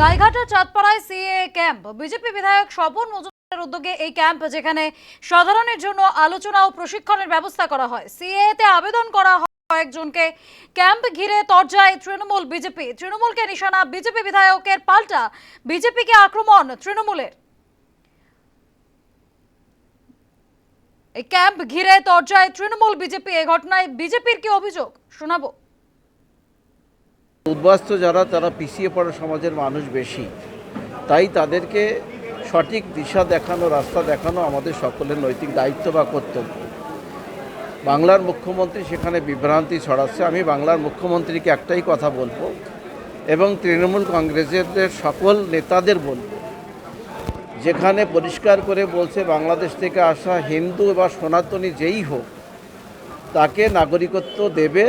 গাইঘাটার চাঁদপাড়ায় CA camp. BJP বিধায়ক স্বপন মজুমদারের উদ্যোগে এই ক্যাম্প, যেখানে সাধারণের জন্য আলোচনা ও প্রশিক্ষণের ব্যবস্থা করা হয়। সিএ তে আবেদন করা হয় কয়েকজনকে। ক্যাম্প ঘিরে তরজায় তৃণমূল বিজেপি। তৃণমূলকে নিশানা বিজেপি বিধায়কের পাল্টা। বিজেপিকে আক্রমণ তৃণমূলের। ক্যাম্প ঘিরে তরজায় তৃণমূল বিজেপি এ ঘটনায় বিজেপির কি অভিযোগ? শোনাবো। উদ্বাস্তু যারা, তারা পিছিয়ে পড়া সমাজের মানুষ বেশি। তাই তাদেরকে সঠিক দিশা দেখানো, রাস্তা দেখানো আমাদের সকলের নৈতিক দায়িত্ব বা কর্তব্য। বাংলার মুখ্যমন্ত্রী সেখানে বিভ্রান্তি ছড়াচ্ছে। আমি বাংলার মুখ্যমন্ত্রীকে একটাই কথা বলব এবং তৃণমূল কংগ্রেসের সকল নেতাদের বলব, যেখানে পরিষ্কার করে বলছে, বাংলাদেশ থেকে আসা হিন্দু বা সনাতনী যেই হোক, তাকে নাগরিকত্ব দেবে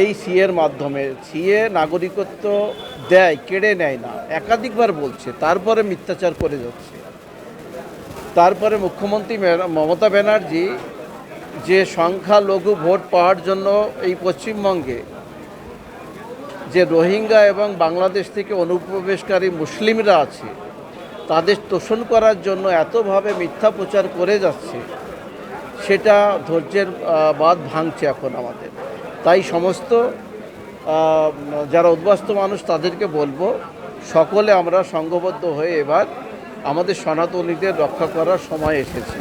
এই সিএর মাধ্যমে, সিএ নাগরিকত্ব দেয়, কেড়ে নেয় না, একাধিকবার বলছে, তারপরে মিথ্যাচার করে যাচ্ছে। তারপরে মুখ্যমন্ত্রী মমতা ব্যানার্জি যে সংখ্যালঘু ভোট পাওয়ার জন্য এই পশ্চিমবঙ্গে যে রোহিঙ্গা এবং বাংলাদেশ থেকে অনুপ্রবেশকারী মুসলিমরা আছে, তাদের তোষণ করার জন্য এতভাবে মিথ্যা প্রচার করে যাচ্ছে, সেটা ধৈর্যের বাঁধ ভাঙছে এখন আমাদের। তাই সমস্ত যারা উদ্বাস্ত মানুষ তাদেরকে বলব, সকলে আমরা সংঘবদ্ধ হয়ে এবার আমাদের সনাতনীদের রক্ষা করার সময় এসেছে।